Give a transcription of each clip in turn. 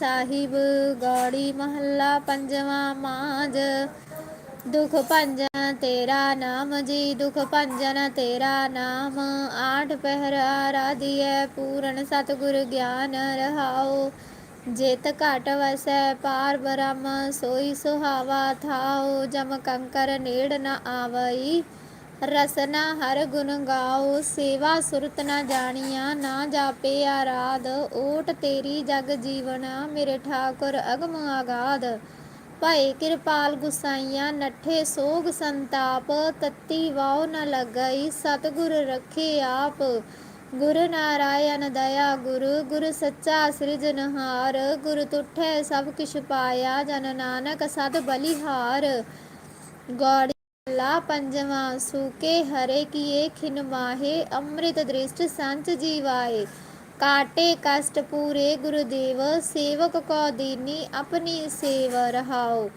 ਸਾਹਿਬ ਗੌੜੀ ਮਹੱਲਾ ਪੰਜਵਾਂ ਮਾਝ। ਦੁਖ ਭੰਜਨ ਤੇਰਾ ਨਾਮ ਜੀ, ਦੁਖ ਭੰਜਨ ਤੇਰਾ ਨਾਮ। ਆਠ ਪਹਿਰ ਆਰਾਧੀਐ, ਪੂਰਨ ਸਤਿਗੁਰ ਗਿਆਨ ਰਹਾਓ ਜੇਤ ਘਟ ਵਸੈ, ਪਾਰ ਬ੍ਰਹਮ ਸੋਈ ਸੁਹਾਵਾ ਥਾਓ ਜਮ ਕੰਕਰ ਨੇੜ ਨ ਆਵਈ। ਰਸਨਾ ਹਰ ਗੁਣ ਗਾਓ, ਸੇਵਾ ਸੁਰਤ ਨ ਜਾਣੀਆਂ, ਨਾ ਜਾਪੇ ਆਰਾਧ। ਓਟ ਤੇਰੀ ਜਗ ਜੀਵਨਾ, ਮੇਰੇ ਠਾਕੁਰ ਅਗਮ ਆਗਾਦ। ਭਏ ਕਿਰਪਾਲ ਗੁਸਾਈਆਂ, ਨੱਠੇ ਸੋਗ ਸੰਤਾਪ। ਤਤੀ ਵਾਉ ਨ ਲੱਗਈ, ਸਤਿਗੁਰ ਰੱਖੇ ਆਪ। ਗੁਰ ਨਾਰਾਇਣ ਦਇਆ ਗੁਰ ਗੁਰ ਸੱਚਾ ਸਿਰਜਨਹਾਰ ਗੁਰ ਤੁਠੈ ਸਭ ਕਿਛ ਪਾਇਆ, ਜਨ ਨਾਨਕ ਸਦ ਬਲਿਹਾਰ। ਗੌੜੀ ਲਾ ਪੰਜਵਾਂ, ਸੂਕੇ ਹਰੇ ਕੀਏ, ਖਿਨ ਮਾਹੇ, ਅੰਮ੍ਰਿਤ ਦ੍ਰਿਸ਼ਟ ਸੰਚ ਜੀਵਾਏ। ਕਾਟੇ ਕਸ਼ਟ ਪੂਰੇ ਗੁਰਦੇਵ ਸੇਵਕ ਕੋ ਦੀਨੀ ਆਪਣੀ ਸੇਵ ਰਹਾਓ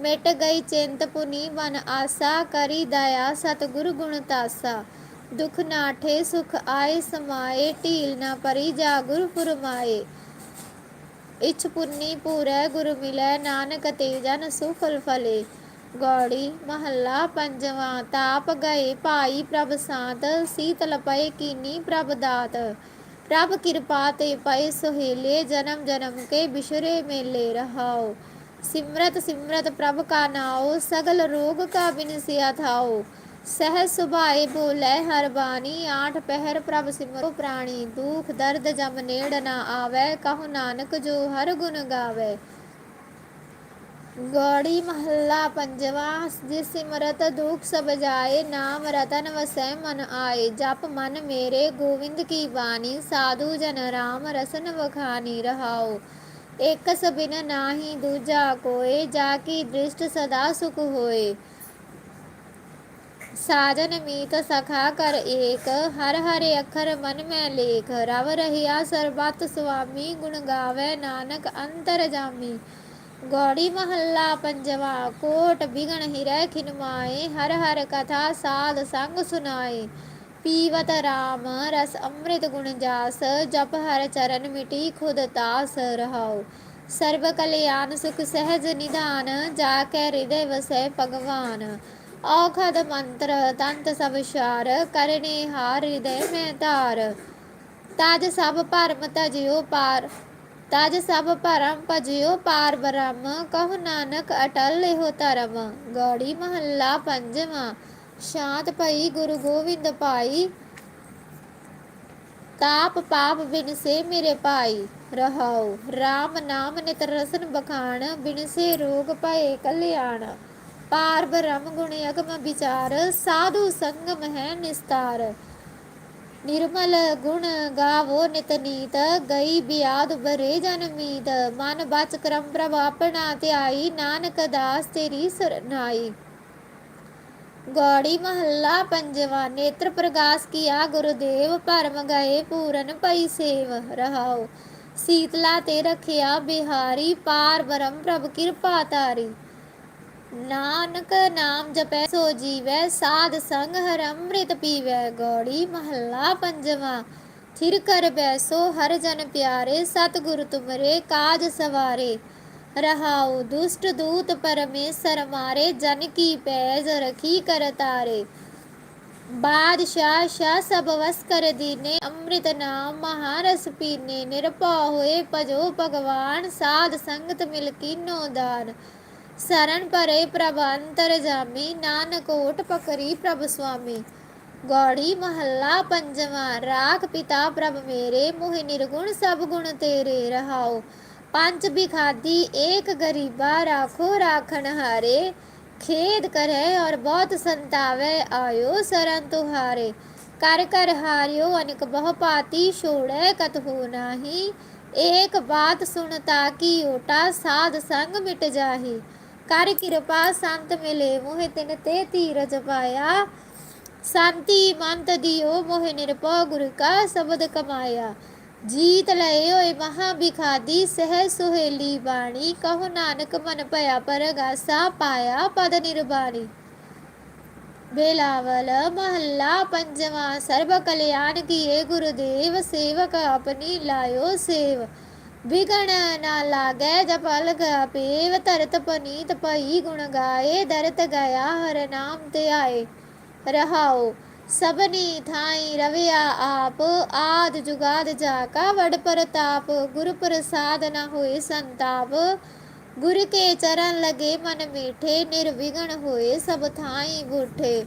ਮਿਟ ਗਈ ਚਿੰਤ ਪੁਨੀ ਮਨ ਆਸਾ, ਕਰੀ ਦਇਆ ਸਤਿਗੁਰ ਗੁਣ ਤਾਸਾ। ਦੁਖ ਨਾਠੇ, ਸੁਖ ਆਏ, ਸਮਾਏ, ਢੀਲ ਨਾ ਪਰੀ ਜਾ ਗੁਰ ਫੁਰਮਾਏ। ਇਛ ਪੁੰਨੀ ਪੂਰੈ, ਗੁਰ ਮਿਲੈ, ਨਾਨਕ ਤੇ ਜਨ ਸੁਫਲ ਫਲੇ। ਗੌੜੀ ਮਹੱਲਾ ਪੰਜਵਾਂ, ਤਾਪ ਗਏ ਭਾਈ ਪ੍ਰਭ ਸਾਤ ਸੀਤਲ ਪਏ ਕੀਨੀ ਪ੍ਰਭ ਦਾਤ। ਪ੍ਰਭ ਕਿਰਪਾ ਤੇ ਪਏ ਸੁਹੇਲੇ, ਜਨਮ ਜਨਮ ਕੇ ਬਿਸ਼ਰੇ ਮੇਲੇ ਰਹਾਓ। ਸਿਮਰਤ ਸਿਮਰਤ ਪ੍ਰਭ ਕਾ ਨਾਉ ਸਗਲ ਰੋਗ ਕਾ ਬਿਨਸਿਆ ਥਾਓ। ਸਹਿ ਸੁਭਾਏ ਬੋਲੇ ਹਰ ਬਾਣੀ, ਆਠ ਪਹਿਰ ਪ੍ਰਭ ਸਿਮਰੋ ਪ੍ਰਾਣੀ। ਦੁਖ ਦਰਦ ਜਮ ਨੇੜ ਨਾ ਆਵੇ, ਕਹੋ ਨਾਨਕ ਜੋ ਹਰ ਗੁਣ ਗਾਵੇ। ਗੌੜੀ ਮਹੱਲਾ ਪੰਜਵਾ, ਜਿਸ ਸਿਮਰਤ ਦੁਖ ਸਭ ਜਾਏ, ਨਾਮ ਰਤਨ ਵਸੈ ਮਨ ਆਏ। ਜਪ ਮਨ ਮੇਰੇ, ਗੋਵਿੰਦ ਕੀ ਬਾਣੀ, ਸਾਧੂ ਜਨ ਰਾਮ ਰਸਨ ਵਖਾਨੀ ਰਹਾਓ ਇਕ ਸਬਿਨ ਨਾਹੀ ਦੂਜਾ ਕੋਏ, ਜਾ ਕੀ ਦ੍ਰਿਸ਼ਟ ਸਦਾ ਸੁਖ ਹੋਏ। ਸਾਜਨ ਮੀਤ ਸਖਾ ਕਰ ਏਕ, ਹਰ ਹਰ ਅੱਖਰ ਮਨ ਮੈਂ ਲੇਖ। ਰਵ ਰਹਿਆ ਸਰਬਤ ਸੁਆਮੀ, ਗੁਣ ਗਾਵੇ ਨਾਨਕ ਅੰਤਰ ਜਾਮੀ। ਗੌੜੀ ਮਹੱਲਾ ਪੰਜਵਾ, ਕੋਟ ਬਿਗਣ ਹਿਰੈ ਖਿਨਮਾਏ ਹਰ ਹਰ ਕਥਾ ਸਾਧ ਸੰਗ ਸੁਨਾਏ। ਪੀਵਤ ਰਾਮ, ਰਸ ਅੰਮ੍ਰਿਤ ਗੁਣ ਜਾਸ, ਜਪ ਹਰ ਚਰਨ ਮਿਟੀ ਖੁਦ ਤਾਸ ਰਹਾਉ। ਸਰਬ ਕਲਿਆਣ ਸੁਖ ਸਹਿਜ ਨਿਧਾਨ, ਜਾ ਕੇ ਹਿਰਦੇ ਵਸੈ ਭਗਵਾਨ। ਔਖਦ ਮੰਤਰ ਤੰਤ ਸਭ ਸ਼ਾਰ ਕਰਨੇ ਹਾਰ ਹਿਰਦੇ ਮੈਂ ਧਾਰ। ਤਾਜ ਸਭ ਭਰਮ ਤਜਿਓ ਪਾਰ। ਤਜ ਸਭ ਭਰਮ ਭਜਿਓ ਪਾਰ ਬ੍ਰਹਮ, ਕਹੁ ਨਾਨਕ ਅਟਲ ਇਹੋ ਧਰਮ, ਗੌੜੀ ਮਹੱਲਾ ਪੰਜਵਾਂ ਸ਼ਾਂਤ ਭਈ ਗੁਰੂ ਗੋਬਿੰਦ ਪਾਈ ਤਾਪ ਪਾਪ ਬਿਨ ਸੇ ਮੇਰੇ ਭਾਈ, ਰਹਾਉ RAM ਨਾਮ ਨਿਤ ਰਸਨ ਬਖਾਣ ਬਿਨ ਸੇ ਰੋਗ ਭਏ ਕਲਿਆਣ, ਪਾਰ ਬ੍ਰਹਮ ਗੁਣ ਅਗਮ ਵਿਚਾਰ, ਸਾਧੂ ਸੰਗਮ ਹੈ ਨਿਸਤਾਰ ਨਿਰਮਲ ਗੁਣ ਗਾਵੋ ਨਿਤ ਨੀਤ, ਗਈ ਬਿਆਦ ਬਰੇ ਜਨ ਮਨ ਬਚ ਕਰਮ ਪ੍ਰਭ ਆਪਣਾ ਧਿਆਈ, ਨਾਨਕ ਦਾਸ ਤੇਰੀ ਸਰਨਾਈ ਗੌੜੀ ਮਹੱਲਾ ਪੰਜਵਾ, ਨੇਤਰ ਪ੍ਰਗਾਸ ਕੀਆ ਗੁਰਦੇਵ, ਭਰਮ ਗਏ ਪੂਰਨ ਪਈ ਸੇਵ ਰਹਾਓ ਸੀਤਲਾ ਤੇ ਰਖਿਆ ਬਿਹਾਰੀ, ਪਾਰ ਬ੍ਰਹਮ ਪ੍ਰਭ ਕਿਰਪਾ ਤਾਰੀ ਨਾਨਕ ਨਾਮ ਜਪੈ, ਸੋ ਜੀਵੈ ਸਾਧ ਸੰਗ ਹਰ ਅੰਮ੍ਰਿਤ ਪੀਵੈ, ਗੋੜੀ ਮਹੱਲਾ ਪੰਜਵਾ। ਥਿਰ ਕਰ ਬੈਸੋ ਹਰ ਜਨ ਪਿਆਰੇ, ਸਤਿਗੁਰ ਤੁਮਰੇ ਕਾਜ ਸਵਾਰੇ। ਰਹਾਉ ਦੁਸ਼ਟ ਦੂਤ ਪਰਮੇਸ਼ਰ ਮਾਰੇ, ਜਨ ਕੀ ਪੈਜ ਰਖੀ ਕਰ ਤਾਰੇ। ਬਾਦਸ਼ਾਹ ਸ਼ਾ ਸਭ ਵਸ ਕਰ ਦੀਨੇ, ਅੰਮ੍ਰਿਤ ਨਾਮ ਮਹਾਰਸ ਪੀਨੇ। ਨਿਰਭਉ ਹੋਏ ਭਜੋ ਭਗਵਾਨ, ਸਾਧ ਸੰਗਤ ਮਿਲ ਕੀਨੋ ਦਾਨ। ਸਰਨ ਪਰੇ ਪ੍ਰਭ ਅੰਤਰ ਜਾਮੀ ਨਾਨਕ ਓਟ ਪਕਰੀ ਪ੍ਰਭ ਸੁਆਮੀ ਗੌੜੀ ਮਹੱਲਾ ਪੰਜਵਾਂ ਰਾਖ ਪਿਤਾ ਪ੍ਰਭ ਮੇਰੇ ਮੋਹਿ ਨਿਰਗੁਣ ਸਭ ਗੁਣ ਤੇਰੇ ਰਹਾਓ ਪੰਜ ਬਿਖਾਦੀ ਏਕ ਗਰੀਬਾ ਰਾਖੋ ਰਾਖਣ ਹਾਰੇ ਖੇਦ ਕਰੇ ਔਰ ਬਹੁਤ ਸੰਤਾਵੇ ਆਇਓ ਸਰਨ ਤੁਹਾਰੇ ਕਰ ਕਰ ਹਾਰਿਓ ਅਨਿਕ ਬਹੁ ਪਾਤੀ ਛੋੜੈ ਕਤਹੂ ਨਾਹੀ ਏਕ ਬਾਤ ਸੁਣਤਾ ਕੀ ਓਟਾ ਸਾਧ ਸੰਗ ਮਿਟ ਜਾਹੀ ਕਰ ਕਿਰਪਾ ਸੰਤ ਮਿਲੇ ਮੋਹਿ ਤਿਨ ਤੇ ਧੀਰਜ ਪਾਇਆ। ਸੰਤੀ ਮੰਤ ਦਿਓ ਮੋਹਿ ਨਿਰਪਉ ਗੁਰ ਕਾ ਸ਼ਬਦ ਕਮਾਇਆ। ਜੀਤ ਲਏ ਹੋਏ ਮਹਾ ਬਿਖਾਦੀ ਸਹਿ ਸੁਹੇਲੀ ਬਾਣੀ। ਕਹੋ ਨਾਨਕ ਮਨ ਭਇਆ ਪਰਗਾਸਾ ਪਾਇਆ ਪਦ ਨਿਰਬਾਣੀ। ਬੇਲਾਵਲ ਮਹੱਲਾ ਪੰਜਵਾਂ, ਸਰਬ ਕਲਿਆਣ ਕੀਏ ਗੁਰਦੇਵ, ਸੇਵਕ ਆਪਣੀ ਲਾਇਓ ਸੇਵ। ਵਿਗਣ ਨਾ ਲਾਗੈ ਜਪ ਅਲਗ ਆਪੇਵ ਤਰਤ ਪਨੀਤ ਪਈ ਗੁਣ ਗਾਏ, ਦਰਤ ਗਿਆ ਹਰ ਨਾਮ ਤੇ ਆਏ। ਰਹਾਉ, ਸਭਨੀ ਥਾਈ ਰਵਿਆ ਆਪ, ਆਦ ਜੁਗਾਦ ਜਾਕਾ, ਵਡ ਪ੍ਰਤਾਪ, ਗੁਰ ਪ੍ਰਸਾਦ ਨਾ ਹੋਏ ਸੰਤਾਪ। ਗੁਰ ਕੇ ਚਰਨ ਲਗੇ ਮਨ ਮੀਠੇ, ਨਿਰਵਿਘਨ ਹੋਏ ਸਭ ਥਾਈ ਬੂਠੇ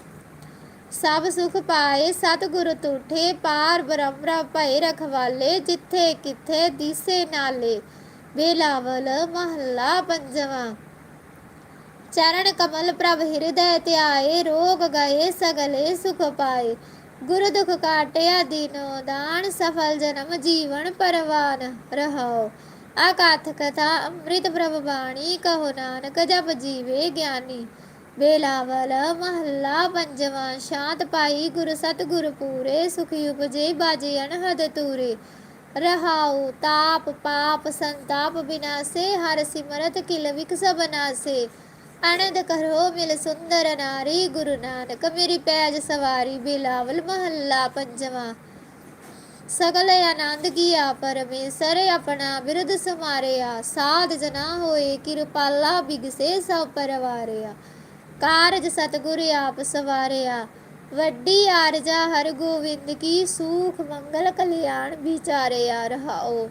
ਸਭ ਸੁਖ ਪਾਏ, ਸਤਿਗੁਰ ਤੁਠੇ ਪਾਰ ਬ੍ਰਹਮਰਾ ਭਏ ਰਖਵਾਲੇ, ਜਿੱਥੇ ਕਿਥੇ ਦਿਸੇ ਨਾਲੇ। ਬੇਲਾਵਲ ਮਹੱਲਾ ਪੰਜਵਾਂ। ਚਰਨ ਕਮਲ ਪ੍ਰਭ ਹਿਰਦੈ ਧਿਆਏ, ਰੋਗ ਗਏ ਸਗਲੇ ਸੁਖ ਪਾਏ। ਗੁਰ ਦੁਖ ਕਾਟਿਆ ਦਿਨੋ ਦਾਨ, ਸਫਲ ਜਨਮ ਜੀਵਨ ਪਰਵਾਨ ਰਹਾਓ ਆਕਾਥ ਕਥਾ ਅੰਮ੍ਰਿਤ ਪ੍ਰਭ ਬਾਣੀ, ਕਹੋ ਨਾਨਕ ਜਪ ਜੀਵੇ ਗਿਆਨੀ। ਬੇਲਾਵਲ ਮਹੱਲਾ ਪੰਜਵਾਂ ਸ਼ਾਂਤ ਪਾਈ ਗੁਰ ਸਤਿਗੁਰ ਪੂਰੇ, ਸੁਖੀ ਉਪਜੇ ਬਾਜੇ ਅਨਹਦ ਤੂਰੇ। ਰਹਾਉ ਤਾਪ ਪਾਪ ਸੰਤਾਪ ਬਿਨਾਸੇ, ਹਰ ਸਿਮਰਤ ਕਿਲ ਵਿਕਸ ਬਨਾਸੇ। ਆਨੰਦ ਕਰੋ ਮਿਲ ਸੁੰਦਰ ਨਾਰੀ, ਗੁਰੂ ਨਾਨਕ ਮੇਰੀ ਪੈਜ ਸਵਾਰੀ ਬਿਲਾਵਲ ਮਹੱਲਾ ਪੰਜਵਾਂ। ਸਗਲ ਆਨੰਦ ਕੀਆ ਪਰਮੇਸ਼ਰ, ਆਪਣਾ ਬਿਰਧ ਸਮਾਰਿਆ ਸਾਧ ਜਨਾ ਹੋਏ ਕਿਰਪਾਲਾ ਬਿਗਸੇ ਸਭ ਪਰਵਾਰਿਆ। ਕਾਰਜ ਸਤਿਗੁਰ ਆਪ ਸਵਾਰਿਆ। ਵੱਡੀ ਆਰਜਾ ਹਰ ਗੋਬਿੰਦ ਕੀ ਸੂਖ ਮੰਗਲ ਕਲਿਆਣ ਵਿਚਾਰਿਆ ਰਹਾਓ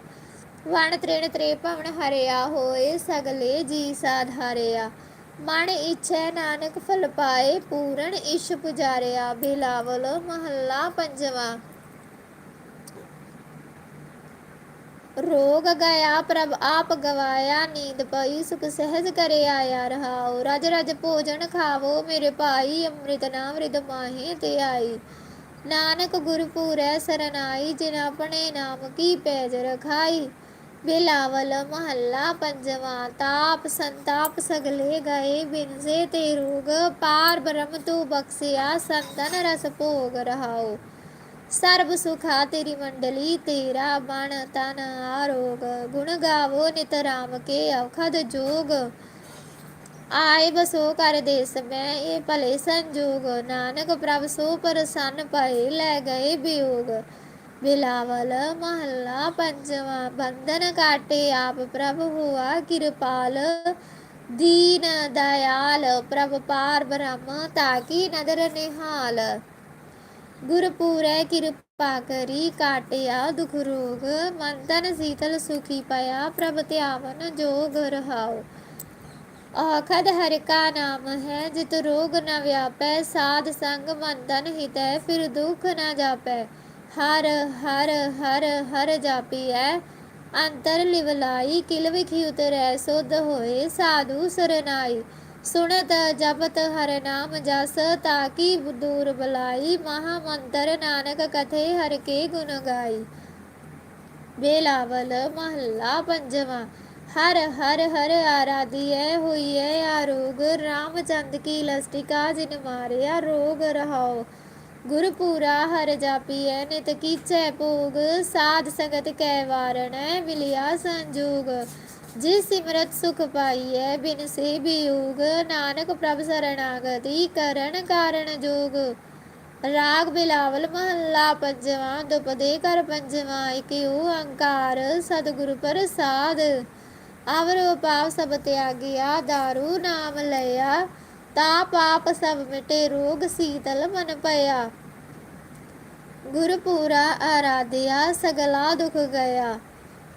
ਵਣ ਤ੍ਰਿਣ ਤ੍ਰੇ ਭਵਨ ਹਰਿਆ ਹੋਏ ਸਗਲੇ ਜੀ ਸਾਧਾਰਿਆ ਮਨ ਇਛੈ ਨਾਨਕ ਫਲ ਪਾਏ, ਪੂਰਨ ਇਸ਼ ਪੁਜਾਰਿਆ ਬਿਲਾਵਲ ਮਹੱਲਾ ਪੰਜਵਾਂ। ਰੋਗ ਗਿਆ ਪ੍ਰਭ ਆਪ ਗਵਾਇਆ, ਨੀਂਦ ਪਈ, ਸੁਖ ਸਹਿਜ ਕਰੇ ਆਇਆ ਰਹਾਉ ਰਜ ਰਜ ਭੋਜਨ ਖਾਵੋ, ਮੇਰੇ ਭਾਈ, ਅੰਮ੍ਰਿਤ ਨਾਮ ਰਿਦ ਮਾਹੀ ਤੇ ਆਈ। ਨਾਨਕ ਗੁਰਪੂਰੈ ਸਰਨਾਈ, ਜਿਨ ਆਪਣੇ ਨਾਮ ਕੀ ਪੈਜ ਰਖਾਈ। ਬਿਲਾਵਲ ਮਹੱਲਾ ਪੰਜਵਾਂ, ਤਾਪ ਸੰਤਾਪ ਸਗਲੇ ਗਏ, ਬਿਨਸੇ ਤੇ ਰੋਗ, ਪਾਰ ਬ੍ਰਹਮ ਤੂ ਬਖਸਿਆ, ਸੰਤਨ ਰਸ ਭੋਗ ਰਹਾਓ ਸਰਬ ਸੁਖਾ ਤੇਰੀ ਮੰਡਲੀ, ਤੇਰਾ ਬਣ ਤਨ ਆਰੋਗ। ਗੁਣ ਗਾਵੋ ਨਿਤ ਰਾਮ ਕੇ ਅਵਖਦ ਜੋਗ। ਆਏ ਬਸੋ ਕਰ ਦੇਸ ਮੈਂ ਇਹ ਭਲੇ ਸੰਜੋਗ। ਨਾਨਕ ਪ੍ਰਭ ਸੋ ਪ੍ਰਸੰਨ ਪਏ ਲੈ ਗਏ ਬਿਯੋਗ। ਬਿਲਾਵਲ ਮਹੱਲਾ ਪੰਜਵਾਂ, ਬੰਧਨ ਕਾਟੇ ਆਪ ਪ੍ਰਭ ਹੁਆ ਕਿਰਪਾਲ। ਦੀਨ ਦਇਆਲ ਪ੍ਰਭ ਪਾਰ ਬ੍ਰਹਮ, ਤਾਕੀ ਨਦਰ ਨਿਹਾਲ। ਗੁਰਪੂਰੈ ਕਿਰਪਾ ਕਰੀ, ਕਾਟਿਆ ਦੁਖ ਰੋਗ, ਮਨ ਤਨ ਸੀਤਲ ਸੁਖੀ ਪਿਆ, ਪ੍ਰਭ ਧਿਆਵਨ ਜੋਗ ਰਹਾਉ ਆਖਦ ਹਰਿ ਕਾ ਨਾਮ ਹੈ, ਜਿਤ ਰੋਗ ਨ ਵਿਆਪੈ, ਸਾਧ ਸੰਗ ਮਨ ਤਨ ਹਿਤੈ, ਫਿਰ ਦੁਖ ਨ ਜਾਪੈ। ਹਰ ਹਰ ਹਰ ਹਰ ਜਾਪੀਐ, ਅੰਤਰ ਲਿਵਲਾਈ, ਕਿਲ ਵਿਖੀ ਉਤਰੈ, ਸੁਧ ਹੋਏ, ਸਾਧੂ ਸਰਨਾਈ ਸੁਣਤ ਜਪਤ ਹਰ ਨਾਮ ਜਸ ਤਾਕੀ ਦੂਰ ਬਲਾਈ ਮਹਾ ਮੰਤਰ ਨਾਨਕ ਕਥੇ ਹਰ ਕੇ ਗੁਣ ਗਾਈ। ਬੇਲਾਵਲ ਮਹੱਲਾ ਪੰਜਵਾਂ, ਹਰ ਹਰ ਹਰ ਆਰਾਧੀਐ ਹੋਈਐ ਆਰੋਗ, ਰਾਮਚੰਦ ਕੀ ਲਸਟਿਕਾ ਜਿਨ ਮਾਰਿਆ ਰੋਗ ਰਹਾਓ ਗੁਰਪੂਰਾ ਹਰ ਜਾਪੀਐ ਨਿਤ ਕੀਚੈ ਭੋਗ, ਸਾਧ ਸੰਗਤ ਕੈ ਵਾਰਣੈ, ਮਿਲਿਆ ਸੰਜੋਗ। ਜਿਸ ਸਿਮਰਤ ਸੁਖ ਪਾਈਐ, ਬਿਨ ਸੇ ਬਿਯੋਗ ਨਾਨਕ ਪ੍ਰਭ ਸਰਣਾਗਤੀ ਕਰਨ ਕਾਰਣ ਜੋਗ। ਰਾਗ ਬਿਲਾਵਲ ਮਹੱਲਾ ਪੰਜਵਾਂ, ਦੁਪਦੇ ਕਰ ਪੰਜਵਾਂ ਇਕ ਓੰਕਾਰ ਸਤਿਗੁਰ ਪ੍ਰਸਾਦ। ਅਵਰੋ ਪਾਪ ਸਭ ਤਿਆਗਿਆ, ਦਾਰੂ ਨਾਮ ਲਿਆ ਤਾ ਪਾਪ ਸਭ ਮਿਟੇ, ਰੋਗ ਸੀਤਲ ਮਨ ਪਿਆ ਗੁਰਪੂਰਾ ਆਰਾਧਿਆ, ਸਗਲਾ ਦੁਖ ਗਿਆ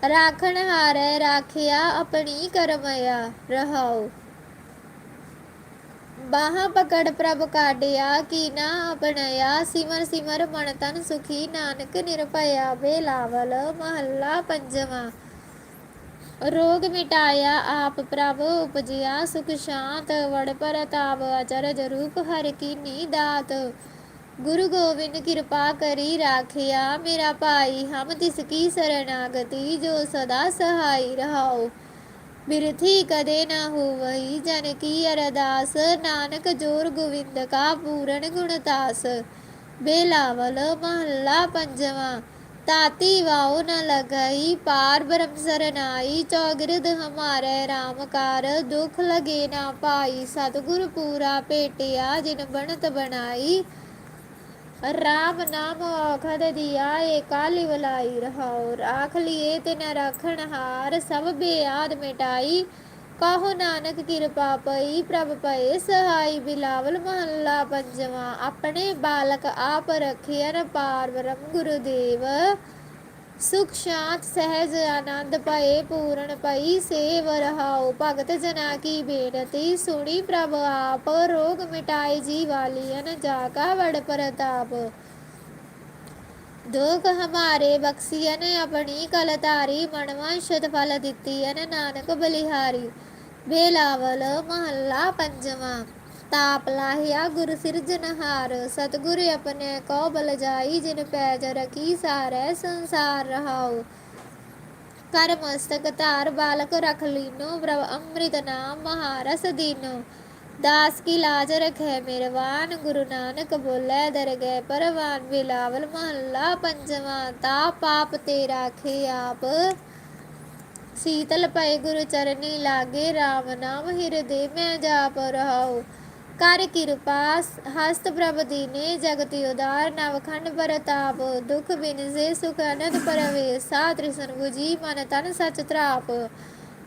ਰਾਖਣ ਹਾਰੈ ਰਾਖਿਆ ਆਪਣੀ ਕਰਮਇਆ ਰਹਾਉ। ਬਾਹਾਂ ਪਕੜ ਪ੍ਰਭ ਕਾਢਿਆ ਕੀਨਾ ਆਪਣਿਆ। ਸਿਮਰ ਸਿਮਰ ਮਨ ਤਨ ਸੁਖੀ, ਨਾਨਕ ਨਿਰਭਇਆ ਬੇਲਾਵਲ ਮਹੱਲਾ ਪੰਜਵਾਂ। ਰੋਗ ਮਿਟਾਇਆ ਆਪ ਪ੍ਰਭ, ਉਪਜਿਆ ਸੁਖ ਸ਼ਾਂਤ। ਵੜ ਪਰਤਾਪ ਅਚਰਜ ਰੂਪ, ਹਰਿ ਕੀਨੀ ਦਾਤ। ਗੁਰੂ ਗੋਬਿੰਦ ਕਿਰਪਾ ਕਰੀ ਰਾਖਿਆ। ਮੇਰਾ ਭਾਈ, ਹਮ ਤਿਸ ਕੀ ਸਰਣਾਗਤੀ ਜੋ ਸਦਾ ਸਹਾਈ ਰਹਾਓ। ਬਿਰਥੀ ਕਦੇ ਨਾ ਹੋਵਈ, ਜਨ ਕੀ ਅਰਦਾਸ। ਨਾਨਕ ਜੋਰ ਗੋਵਿੰਦ ਕਾ ਪੂਰਨ ਗੁਣਤਾਸ ਬੇਲਾਵਲ ਮਹੱਲਾ ਪੰਜਵਾਂ। ਤਾਤੀ ਵਾਉ ਨ ਲਗਈ, ਪਾਰ ਬ੍ਰਹਮ ਸਰਨਾਈ। ਚੌਗਿਰਦ ਹਮਾਰੇ RAM ਕਾਰ, ਦੁਖ ਲਗੇ ਨਾ ਪਾਈ। ਸਤਿਗੁਰ ਪੂਰਾ ਭੇਟਿਆ, ਜਿਨ ਬਣਤ ਬਣਾਈ। ਰਾਮ ਨਾਮ ਔਖਦ ਦੀਆ ਏ ਕਾਲੀ ਵਲਾਈ ਰਹਾਉ ਰਾਖ ਲਿਏ ਤੇ ਨ ਰੱਖਣ ਹਾਰ ਸਭ ਬੇਆਦ ਮਿਟਾਈ ਕਹੋ ਨਾਨਕ ਕਿਰਪਾ ਪਈ ਪ੍ਰਭ ਪਏ ਸਹਾਈ ਬਿਲਾਵਲ ਮਹੱਲਾ ਪੰਜਵਾਂ ਆਪਣੇ ਬਾਲਕ ਆਪ ਰਖਿਆਨ ਪਾਰ ਬ੍ਰਹਮ ਗੁਰੂਦੇਵ ਸੁਖ ਸ਼ਾਂਤ ਸਹਿਜ ਆਨੰਦ ਪਏ ਪੂਰਨ ਪਈ ਸੇਵ ਰਹਾਉ, ਭਗਤ ਜਨਾ ਕੀ ਬੇਨਤੀ ਸੁਣੀ ਪ੍ਰਭ ਆਪ, ਰੋਗ ਮਿਟਾਈ ਜੀ ਵਾਲੀਅਨ ਜਾ ਕਾ ਵੜ ਪ੍ਰਤਾਪ। ਦੁਖ ਹਮਾਰੇ ਬਖਸੀਅਨ ਆਪਣੀ ਕਲ ਧਾਰੀ ਮਨਵੰਸ਼ਤ ਫਲ ਦਿੱਤੀ ਦਿੱਤੀਅਨ ਨਾਨਕ ਬਲਿਹਾਰੀ ਬੇਲਾਵਲ ਮਹੱਲਾ ਪੰਜਵਾਂ। ਤਾਪ ਲਾਹਿਆ ਗੁਰ ਸਿਰਜਨਹਾਰ ਸਤਿਗੁਰ ਆਪਣੇ ਕੋ ਬਲ ਜਾਈ, ਜਿਨ ਪੈਜ ਰਖੀ ਸਾਰੈ ਸੰਸਾਰ ਰਹਾਉ। ਕਰ ਮਸਤਕ ਧਾਰ, ਬਾਲਕ ਰਖ ਲੀਨੋ, ਪ੍ਰਭ ਅੰਮ੍ਰਿਤ ਨਾਮ ਮਹਾਰਸ ਦੀਨੋ। ਦਾਸ ਕੀ ਲਾਜ ਰਖੈ ਮਿਰਵਾਨ, ਗੁਰੂ ਨਾਨਕ ਬੋਲੇ ਦਰਗਹਿ ਪਰਵਾਨ। ਬਿਲਾਵਲ ਮਹੱਲਾ ਪੰਜਵਾਂ ਤਾ ਪਾਪ ਤੇ ਰਾਖੇ ਆਪ। ਸੀਤਲ ਪਏ ਗੁਰੂ ਚਰਨੀ ਲਾਗੇ RAM ਨਾਮ ਹਿਰਦੇ ਮੈਂ ਜਾਪ ਰਹਾਉ। ਕਰ ਕਿਰਪਾ ਹਸਤ ਪ੍ਰਭ ਦੀਨੇ ਜਗਤ ਉਦਾਰ ਨਵਖੰਡ ਪ੍ਰਤਾਪ ਦੁਖ ਬਿਨਸੇ ਸੁਖ ਅਨੰਦ ਪਰਵੇ ਸਾ ਤ੍ਰਿਸ਼ਨ 부ਜੀ ਮਨ ਤਨ ਸਚ ਤਰਾਪ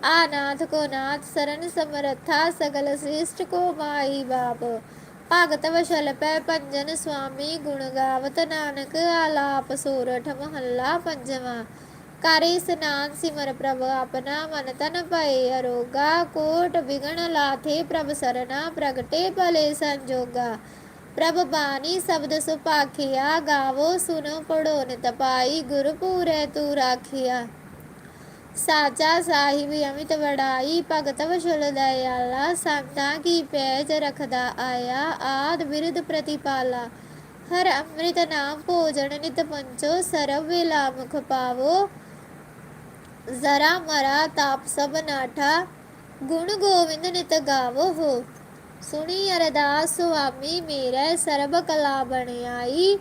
ਆਨਾਥ ਕੋ ਨਾਥ ਸਰਨ ਸਮਰਥਾ ਸਗਲ ਸ੍ਰਿਸ਼ਟ ਕੋ ਮਾਈ ਬਾਪ ਭਗਤ ਵਸ਼ਲ ਪੈ ਪੰਜਨ ਸੁਆਮੀ ਗੁਣ ਗਾਵਤ ਨਾਨਕ ਆਲਾਪ ਸੋਰਠ ਮਹੱਲਾ ਪੰਜਵਾਂ ਕਰੇ ਇਸਨਾਨ ਸਿਮਰ ਪ੍ਰਭ ਆਪਣਾ ਮਨ ਤਨ ਭਏ, ਅਰੋਗਾ ਕੋਟ ਵਿਗਣ ਲਾਥੇ ਪ੍ਰਭ ਸਰਨਾ ਪ੍ਰਗਟੇ ਭਲੇ ਸੰਜੋਗਾ। ਪ੍ਰਭ ਬਾਣੀ ਸ਼ਬਦ ਸੁਪਾਖਿਆ ਗਾਵੋ ਸੁਨੋ ਪੜੋ ਨਿਤ ਪਾਈ ਗੁਰ ਪੂਰੇ ਤੂ ਰਾਖਿਆ। ਸਾਚਾ ਸਾਹਿਬ ਅਮਿਤ ਵਡਾਈ, ਭਗਤ ਵਸ਼ਲ ਦਇਆਲਾ, ਸੰਤਾਂ ਕੀ ਪੈਜ ਰਖਦਾ ਆਇਆ, ਆਦ ਬਿਰਧ ਪ੍ਰਤੀਪਾਲਾ। ਹਰ ਅੰਮ੍ਰਿਤ ਨਾਮ ਭੋਜਨ ਨਿਤ ਪੰਚੋ, ਸਰਵ ਵੇਲਾ ਮੁਖ ਪਾਵੋ। ਜ਼ਰਾ ਮਰਾ ਤਾਪ ਸਭ ਨਾਠਾ, ਗੁਣ ਗੋਵਿੰਦ ਨਿਤ ਗਾਵੋ ਹੋ। ਸੁਣੀ ਅਰਦਾਸ ਸੁਆਮੀ ਮੇਰੇ, ਸਰਬ ਕਲਾ ਬਣਾਈ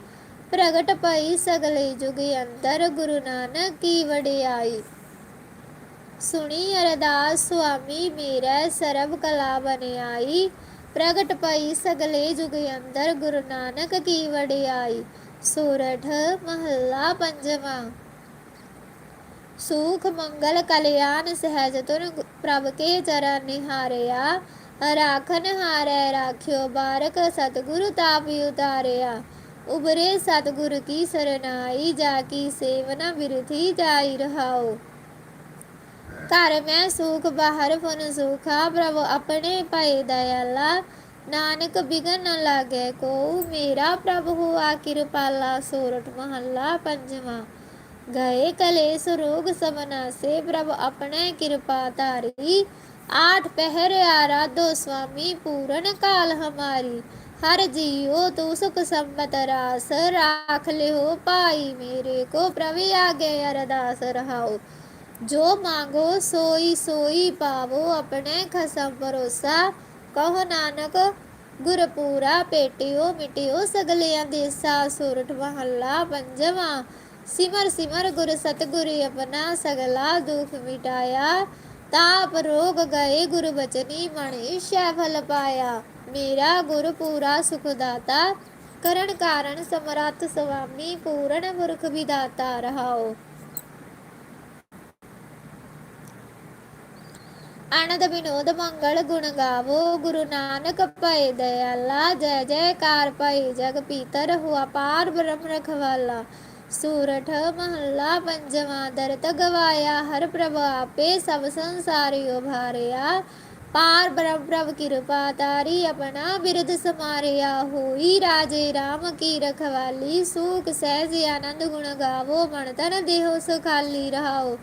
ਪ੍ਰਗਟ ਪਈ ਸਗਲੇ ਜੁਗ ਅੰਦਰ, ਗੁਰੂ ਨਾਨਕ ਕੀ ਵਡਿਆਈ। ਸੁਣੀ ਅਰਦਾਸ ਸੁਆਮੀ ਮੇਰੇ, ਸਰਬ ਕਲਾ ਬਣਾਈ ਪ੍ਰਗਟ ਪਈ ਸਗਲੇ ਜੁਗ ਅੰਦਰ, ਗੁਰੂ ਨਾਨਕ ਕੀ ਵਡਿਆਈ। ਸੂਰਠ ਮਹੱਲਾ ਪੰਜਵਾਂ। ਸੁਖ ਮੰਗਲ ਕਲਿਆਣ ਸਹਿਜ ਤੁਰ ਪ੍ਰਭ ਕੇ ਚਰਨ ਨਿਹਾਰਿਆ। ਰਾਖਨ ਹਾਰੈ ਰਾਖਿਓ ਬਾਰਕ ਸਤਿਗੁਰੂ ਤਾਪਿ ਉਤਾਰਿਆ। ਉਬਰੇ ਸਤਿਗੁਰ ਕੀ ਸਰਨਾਈ, ਜਾ ਕੀ ਸੇਵਨਾ ਬਿਰਥੀ ਜਾਈ ਰਹਾਓ ਘਰ ਮੈਂ ਸੁਖ, ਬਾਹਰ ਫਨ ਸੁਖਾ, ਪ੍ਰਭ ਆਪਣੇ ਪਏ ਦਇਆਲਾ। ਨਾਨਕ ਬਿਗਨ ਨ ਲਾਗੇ ਕੋ ਮੇਰਾ ਪ੍ਰਭ ਹੁਆ ਕਿਰਪਾਲਾ ਸੋਰਠ ਮਹੱਲਾ ਪੰਜਵਾਂ। ਗਏ ਕਲੇਸ਼ ਰੋਗ ਸਮਨਾਸੇ ਪ੍ਰਭ ਆਪਣੇ ਕਿਰਪਾ ਧਾਰੀ। ਆਠ ਪਹਿਰ ਆਰਾਧੋ ਸੁਆਮੀ ਪੂਰਨ ਕਾਲ ਹਮਾਰੀ। ਹਰ ਜੀਉ ਤੂ ਸੁਖ ਸੰਮਤ ਰਾਸ, ਰਾਖ ਲਿਓ ਭਾਈ ਮੇਰੇ ਕੋ ਪ੍ਰਭੀ ਆਗੇ ਅਰਦਾਸ ਰਹਾਓ। ਜੋ ਮੰਗੋ ਸੋਈ ਸੋਈ ਪਾਵੋ ਆਪਣੇ ਖਸਮ ਭਰੋਸਾ। ਕਹੋ ਨਾਨਕ ਗੁਰ ਪੂਰਾ ਪੇਟਿਓ ਮਿਟਿਓ ਸਗਲਿਆਂ ਦੇਸਾ, ਸੁਰਠ ਮਹੱਲਾ ਪੰਜਵਾਂ। ਸਿਮਰ ਸਿਮਰ ਗੁਰ ਸਤਗੁਰ ਆਪਣਾ ਸਗਲਾ ਦੁਖ ਮਿਟਾਇਆ, ਤਾਪ ਰੋਗ ਗਏ ਗੁਰ ਬਚਨੀ ਮਣ ਈਸ਼ਾ ਫਲ ਪਾਇਆ। ਮੇਰਾ ਗੁਰ ਪੂਰਾ ਸੁਖ ਦਾਤਾ, ਕਰਨ ਕਾਰਨ ਸਮਰੱਥ ਸੁਆਮੀ ਪੂਰਨ ਪੁਰਖ ਵਿਦਾਤਾ ਰਹਾਓ। ਆਨੰਦ ਵਿਨੋਦ ਮੰਗਲ ਗੁਣ ਗਾਵੋ, ਗੁਰੂ ਨਾਨਕ ਭਏ ਦਇਆਲਾ, ਜੈ ਜੈਕਾਰ ਭਏ ਜਗ ਪੀਤਰ, ਹੁਆ ਪਾਰ ਬ੍ਰਹਮ ਰਖਵਾਲਾ। ਸੂਰਠ ਮਹੱਲਾ ਪੰਜਵਾਂ ਦਰਤ ਗਵਾਇਆ ਹਰ ਪ੍ਰਭ ਆਪੇ ਸਭ ਸੰਸਾਰੀ ਉਭਾਰਿਆ ਪਾਰ ਬ੍ਰਹਮ ਪ੍ਰਭ ਕਿਰਪਾ ਤਾਰੀ, ਆਪਣਾ ਬਿਰਧ ਸਮਾਰਿਆ। ਹੋਈ ਰਾਜੇ RAM ਕੀ ਰਖਵਾਲੀ, ਸੂਖ ਸਹਿਜ ਆਨੰਦ ਗੁਣ ਗਾਵੋ, ਮਨ ਤਨ ਦੇਹੋ ਸੁਖਾਲੀ ਰਹਾਓ।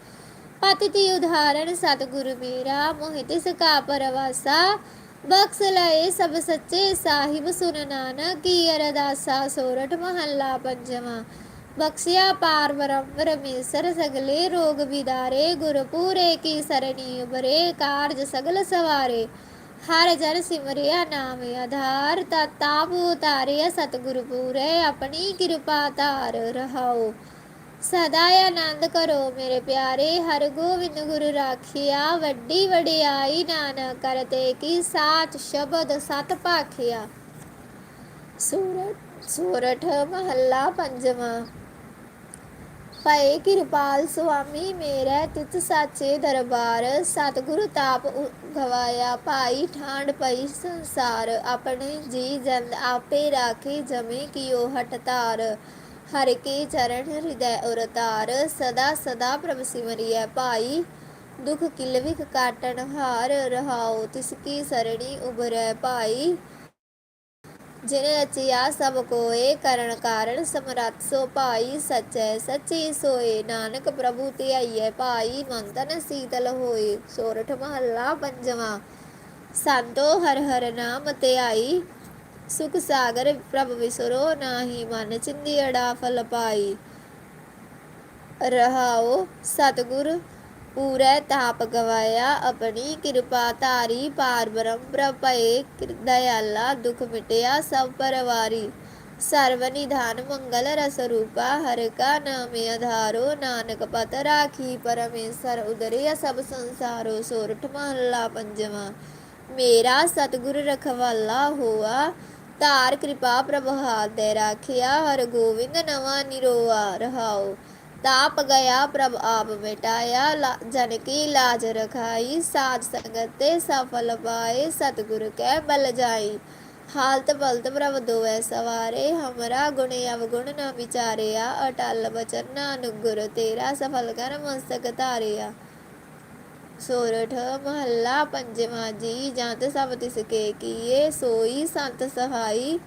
ਪਤਿ ਉਦਾਹਰਣ ਸਤਿਗੁਰ ਮੇਰਾ, ਮੋਹਿਤ ਸਕਾ ਪਰਵਾਸਾ। ਬਖਸ਼ ਲਏ ਸਭ ਸੱਚੇ, ਸਾਹਿਬ ਸੁਨ ਨਾਨਕ, ਕੀ ਅਰਦਾਸਾ, ਸੋਰਠ ਮਹੱਲਾ ਪੰਜਵਾਂ। ਬਖਸ਼ਿਆ ਪਾਰ ਬ੍ਰਹਮ ਸਗਲੇ ਰੋਗ ਵਿਦਾਰੇ ਗੁਰ ਪੂਰੇ ਕੀ ਸਰਣੀ ਉਬਰੇ ਕਾਰਜ ਸਗਲ ਸਵਾਰੇ ਹਰ ਜਨ ਸਿਮਰਿਆ ਨਾਮ ਆਧਾਰ ਤਤਾਪ ਉਤਾਰਿਆ ਸਤਿਗੁਰ ਪੂਰੇ ਆਪਣੀ ਕਿਰਪਾ ਧਾਰ ਰਹਾਓ ਸਦਾ ਆਨੰਦ ਕਰੋ ਮੇਰੇ ਪਿਆਰੇ ਹਰ ਗੋਬਿੰਦ ਗੁਰੂ ਰਾਖਿਆ ਵੱਡੀ ਵਡਿਆਈ ਨਾਨਕ ਕਰਤੇ ਕੀ ਸਾਚ ਸ਼ਬਦ ਸਤ ਭਾਖਿਆ ਸੂਰਤ ਸੋਰਠ ਮਹੱਲਾ ਪੰਜਵਾਂ ਭਏ ਕਿਰਪਾਲ ਸੁਆਮੀ, ਮੇਰੇ ਤਿਤ ਸਾਚੇ ਦਰਬਾਰ, ਸਤਿਗੁਰ ਤਾਪ ਗਵਾਇਆ, ਭਾਈ ਠਾਂਡ ਪਈ ਸੰਸਾਰ, ਆਪਣੇ ਜੀ ਜੰਦ ਆਪੇ ਰਾਖੇ ਜਮੇ ਕੀਓ ਹਟ ਤਾਰ ਹਰਿ ਕੇ ਚਰਨ ਹਿਰਦੈ ਉਰਤਾਰ ਸਦਾ ਸਦਾ ਪ੍ਰਭ ਸਿਮਰਿਐ, ਭਾਈ ਦੁਖ ਕਿਲਵਿਖ ਕਾਟਣ ਹਾਰ, ਰਹਾਉ ਤਿਸ ਕੀ ਸਰਣੀ ਉਬਰੈ ਭਾਈ ਜਿਨ ਰਚਿਆ ਸਭ ਕੋਏ ਕਰਨ ਕਾਰਨ ਸਮਰੱਥ ਸੋ ਭਾਈ ਸਚੈ, ਸੱਚੀ ਸੋਏ। ਨਾਨਕ ਪ੍ਰਭੂ ਤੇ ਭਾਈ ਮੰਤਨ ਸੀਤਲ ਹੋਏ। ਸੋਰਠ ਮਹੱਲਾ ਪੰਜਵਾਂ। ਸੰਤੋ ਹਰ ਹਰ ਨਾਮ ਤੇ ਸੁਖ ਸਾਗਰ ਪ੍ਰਭ ਵਿਸਰੋ ਨਾਹੀ, ਮਨ ਚਿੰਦੀੜਾ ਫਲ ਪਾਈ। ਰਹਾਓ ਸਤਿਗੁਰ ਪੂਰੈ ਤਾਪ ਗਵਾਇਆ ਆਪਣੀ ਕਿਰਪਾ ਧਾਰੀ ਪਾਰ ਬ੍ਰਹਮ ਪ੍ਰਭ ਦਇਆਲਾ ਦੁਖ ਮਿਟਿਆ ਸਭ ਪਰਵਾਰੀ ਸਰਵ ਨਿਧਾਨ ਮੰਗਲ ਰਸ ਰੂਪਾ ਹਰਿ ਕਾ ਨਾਮ ਆਧਾਰੋ ਨਾਨਕ ਪਤ ਰਾਖੀ ਪਰਮੇਸ਼ਰ ਉਦਰਿਆ ਸਭ ਸੰਸਾਰੋ ਸੋਰਠ ਮਹੱਲਾ ਪੰਜਵਾਂ ਮੇਰਾ ਸਤਿਗੁਰ ਰਖਵਾਲਾ ਹੋਆ ਧਾਰ ਕਿਰਪਾ ਪ੍ਰਭ ਦੇ ਰਾਖਿਆ ਹਰ ਗੋਬਿੰਦ ਨਵਾਂ ਨਿਰੋਆ ਰਹਾਓ ਤਾਪ ਗਿਆ ਪ੍ਰਭ ਆਪ ਮਿਟਾਇਆ ਲਾ- ਜਨ ਕੀ ਲਾਜ ਰਖਾਈ ਸਾਧ ਸੰਗਤ ਤੇ ਸਫਲ ਪਾਏ ਸਤਿਗੁਰ ਕੈ ਹਾਲਤ ਬਲਤ ਪ੍ਰਭ ਦੋਐ ਸਵਾਰੇ ਹਮਰਾ ਗੁਣ ਅਵਗੁਣ ਨਾ ਵਿਚਾਰਿਆ ਅਟਲ ਬਚਨ ਅਨੁਗੁਰ ਤੇਰਾ ਸਫਲ ਕਰ ਮਸਤਕ ਧਾਰਿਆ ਸੋਰਠ ਮਹੱਲਾ ਪੰਜਵਾਂ ਜੀ ਜੰਤ ਸਭ ਤਿਸ ਕੇ ਕੀਏ ਸੋਈ ਸੰਤ ਸਹਾਈ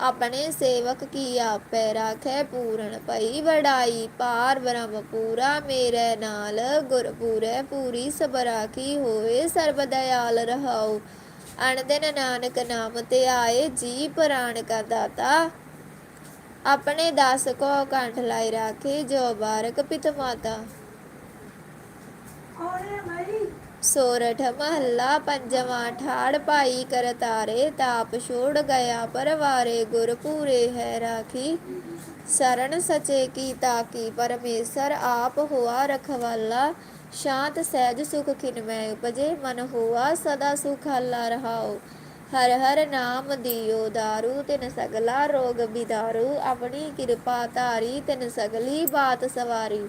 ਆਪਣੇ ਸੇਵਕ ਕੀ ਆਪੇ ਰਾਖੈ ਪੂਰਨ ਭਈ, ਵਡਾਈ ਪਾਰ ਬ੍ਰਹਮ ਪੂਰਾ ਮੇਰੇ ਨਾਲ, ਗੁਰ ਪੂਰੇ ਪੂਰੀ ਸਭ ਰਾਖੀ ਹੋਏ ਸਰਬ ਦਇਆਲ ਰਹਾਉ। ਅਣ ਨਾਨਕ ਨਾਮ ਤੇ ਆਏ ਜੀ ਪ੍ਰਾਣ ਕਾ ਦਾਤਾ। ਆਪਣੇ ਦਾਸ ਕੋ ਕੰਠ ਲਾਈ ਰਾਖੇ, ਜੋ ਬਾਰਕ ਪਿਤ ਮਾਤਾ। ਸੋਰਠ ਮਹੱਲਾ ਪੰਜਵਾਂ ਠਾੜ ਭਾਈ ਕਰ ਤਾਰੇ ਤਾਪ ਛੋੜ ਗਿਆ ਪਰਵਾਰੇ ਗੁਰ ਪੂਰੇ ਹੈ ਰਾਖੀ। ਸਰਣ ਸਚੇ ਕੀ ਤਾਕੀ ਪਰਮੇਸ਼ਰ ਆਪ ਹੋਆ ਰਖਵਾਲਾ। ਸ਼ਾਂਤ ਸਹਿਜ ਸੁਖ ਖਿਨ ਮੈਂ ਉਪਜੇ, ਮਨ ਹੋਆ ਸਦਾ ਸੁਖਾਲਾ ਰਹਾਉ। ਹਰ ਹਰ ਨਾਮ ਦਿਓ ਦਾਰੂ, ਤਿਨ ਸਗਲਾ ਰੋਗ ਬਿਦਾਰੂ। ਆਪਣੀ ਕਿਰਪਾ ਧਾਰੀ, ਤਿਨ ਸਗਲੀ ਬਾਤ ਸਵਾਰੀ।